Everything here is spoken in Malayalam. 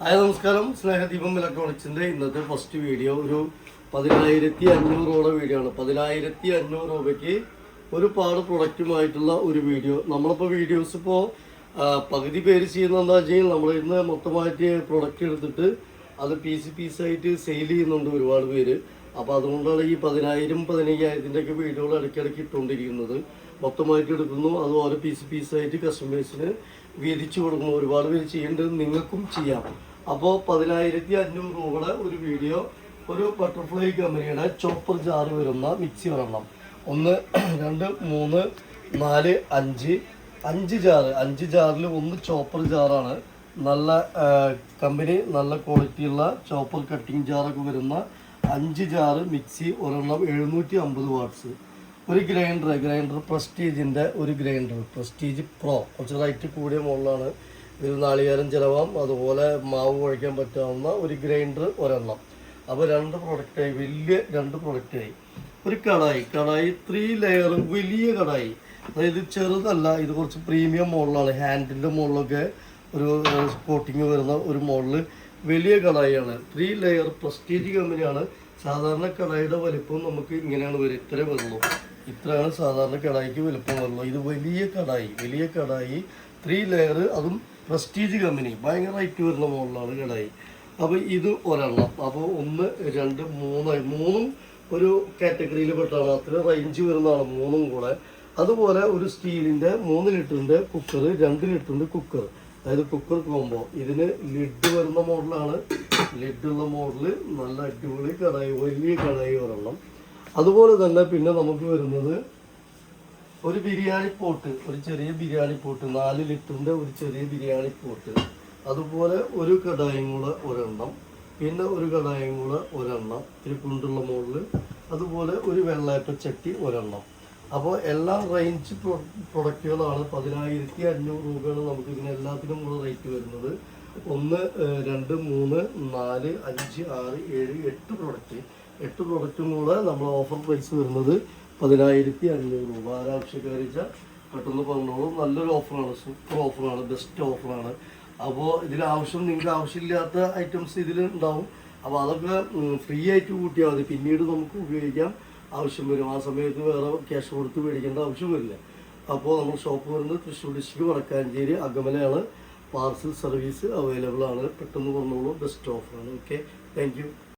ഹായ് നമസ്കാരം. സ്നേഹദീപം ഇലക്ട്രോണിക്സിന്റെ ഇന്നത്തെ ഫസ്റ്റ് വീഡിയോ ഒരു പതിനായിരത്തി അഞ്ഞൂറോളം വീഡിയോ ആണ്. പതിനായിരത്തി അഞ്ഞൂറ് രൂപയ്ക്ക് ഒരുപാട് പ്രൊഡക്റ്റുമായിട്ടുള്ള ഒരു വീഡിയോ നമ്മളിപ്പോൾ വീഡിയോസ് ഇപ്പോൾ പകുതി പേര് ചെയ്യുന്ന എന്താ വെച്ചാൽ നമ്മൾ ഇന്ന് മൊത്തമായിട്ട് പ്രൊഡക്റ്റ് എടുത്തിട്ട് അത് പീസ് പീസായിട്ട് സെയിൽ ചെയ്യുന്നുണ്ട് ഒരുപാട് പേര്. അപ്പോൾ അതുകൊണ്ടാണ് ഈ പതിനായിരം പതിനയ്യായിരത്തിന്റെ ഒക്കെ വീടുകൾ ഇടയ്ക്കിടയ്ക്ക് ഇട്ടുകൊണ്ടിരിക്കുന്നത്. മൊത്തമായിട്ട് എടുക്കുന്നു. അത് ഓരോ പീസ് പീസായിട്ട് കസ്റ്റമേഴ്സിന് വീതിച്ചു കൊടുക്കുന്നു. ഒരുപാട് പേര് ചെയ്യേണ്ടത് നിങ്ങൾക്കും ചെയ്യാം. അപ്പോൾ പതിനായിരത്തി അഞ്ഞൂറ് രൂപയുടെ ഒരു വീഡിയോ ഒരു ബട്ടർഫ്ലൈ കമ്പനിയുടെ ചോപ്പർ ജാറ് വരുന്ന മിക്സി ഒരെണ്ണം. ഒന്ന് രണ്ട് മൂന്ന് നാല് അഞ്ച് അഞ്ച് ജാറ് അഞ്ച് ജാറിൽ ഒന്ന് ചോപ്പർ ജാറാണ് നല്ല കമ്പനി നല്ല ക്വാളിറ്റിയുള്ള ചോപ്പർ കട്ടിങ് ജാറൊക്കെ വരുന്ന അഞ്ച് ജാറ് മിക്സി ഒരെണ്ണം എഴുന്നൂറ്റി അമ്പത് വാട്ട്സ്. ഒരു ഗ്രൈൻഡർ ഗ്രൈൻഡർ പ്രസ്റ്റീജിന്റെ ഒരു ഗ്രൈൻഡർ പ്രസ്റ്റീജ് പ്രോ. കുറച്ച് റൈറ്റ് കൂടിയ മുകളിലാണ് ഇതിൽ നാളികേരം ചിലവാം. അതുപോലെ മാവ് കുഴയ്ക്കാൻ പറ്റാവുന്ന ഒരു ഗ്രൈൻഡർ ഒരെണ്ണം. അപ്പോൾ രണ്ട് പ്രൊഡക്റ്റായി വലിയ രണ്ട് പ്രൊഡക്റ്റായി ഒരു കടായി കടായി ത്രീ ലെയർ വലിയ കടായി. അതായത് ചെറുതല്ല ഇത് കുറച്ച് പ്രീമിയം മോഡലാണ് ഹാൻഡിന്റെ മുകളിലൊക്കെ ഒരു സ്പോട്ടിങ് വരുന്ന ഒരു മോഡൽ വലിയ കടായിയാണ് ത്രീ ലെയർ പ്രസ്റ്റീജ് കമ്പനിയാണ് സാധാരണ കടായിയുടെ വലിപ്പം നമുക്ക് ഇങ്ങനെയാണ് വരും ഇത്രേ വരുള്ളൂ. ഇത്രയാണ് സാധാരണ കടായിക്ക് വലുപ്പം വരുള്ളൂ. ഇത് വലിയ കടായി വലിയ കടായി. ത്രീ ലെയർ അതും പ്രസ്റ്റീജ് കമ്പനി ഭയങ്കര റേറ്റ് വരുന്ന മോഡലാണ് കടായി. അപ്പോൾ ഇത് ഒരെണ്ണം. അപ്പോൾ ഒന്ന് രണ്ട് മൂന്ന് മൂന്നും ഒരു കാറ്റഗറിയിൽ പെട്ടാണ്. അത്ര റേഞ്ച് വരുന്നതാണ് മൂന്നും കൂടെ. അതുപോലെ ഒരു സ്റ്റീലിന്റെ മൂന്ന് ലിറ്ററിന്റെ കുക്കർ രണ്ട് ലിറ്ററിന്റെ കുക്കർ അതായത് കുക്കർ കോംബോ ഇതിന് ലിഡ് വരുന്ന മോഡലാണ്. ലിഡുള്ള മോഡൽ നല്ല അടിപൊളി കടായി വലിയ കടായി ഒരെണ്ണം. അതുപോലെ തന്നെ പിന്നെ നമുക്ക് വരുന്നത് ഒരു ബിരിയാണി പോട്ട് ഒരു ചെറിയ ബിരിയാണി പോട്ട് നാല് ലിറ്ററിന്റെ ഒരു ചെറിയ ബിരിയാണി പോട്ട്. അതുപോലെ ഒരു കടായും കൂടെ ഒരെണ്ണം പിന്നെ ഒരു കടായും കൂടെ ഒരെണ്ണം ഇത്തിരി കുണ്ടുള്ള മോഡൽ അതുപോലെ ഒരു വെള്ളയപ്പ ചട്ടി ഒരെണ്ണം. അപ്പോൾ എല്ലാ റേഞ്ച് പ്രൊഡക്റ്റുകളാണ് പതിനായിരത്തി അഞ്ഞൂറ് രൂപയാണ് നമുക്ക് ഇതിന് എല്ലാത്തിനും കൂടെ റേറ്റ് വരുന്നത്. ഒന്ന് രണ്ട് മൂന്ന് നാല് അഞ്ച് ആറ് ഏഴ് എട്ട് പ്രൊഡക്റ്റ് എട്ട് പ്രൊഡക്റ്റും കൂടെ നമ്മൾ ഓഫർ പ്രൈസ് വരുന്നത് പതിനായിരത്തി അഞ്ഞൂറ് രൂപ ആരാവശ്യക്കാരിച്ച പെട്ടെന്ന് പറഞ്ഞോളൂ നല്ലൊരു ഓഫറാണ് സൂപ്പർ ഓഫറാണ് ബെസ്റ്റ് ഓഫറാണ് അപ്പോൾ ഇതിൽ ആവശ്യം നിങ്ങൾക്ക് ആവശ്യമില്ലാത്ത ഐറ്റംസ് ഇതിൽ ഉണ്ടാവും. അപ്പോൾ അതൊക്കെ ഫ്രീ ആയിട്ട് കൂട്ടിയാൽ മതി. പിന്നീട് നമുക്ക് ഉപയോഗിക്കാം. ആവശ്യം വരും. ആ സമയത്ത് വേറെ ക്യാഷ് കൊടുത്ത് മേടിക്കേണ്ട ആവശ്യം വരില്ല. അപ്പോൾ നമ്മൾ ഷോപ്പ് വരുന്നത് തൃശ്ശൂർ ഡിസ്ട്രിക്ട് വടക്കാഞ്ചേരി അകമലയാണ് പാർസൽ സർവീസ് അവൈലബിൾ ആണ്. പെട്ടെന്ന് പറഞ്ഞോളൂ ബെസ്റ്റ് ഓഫറാണ് ഓക്കെ താങ്ക്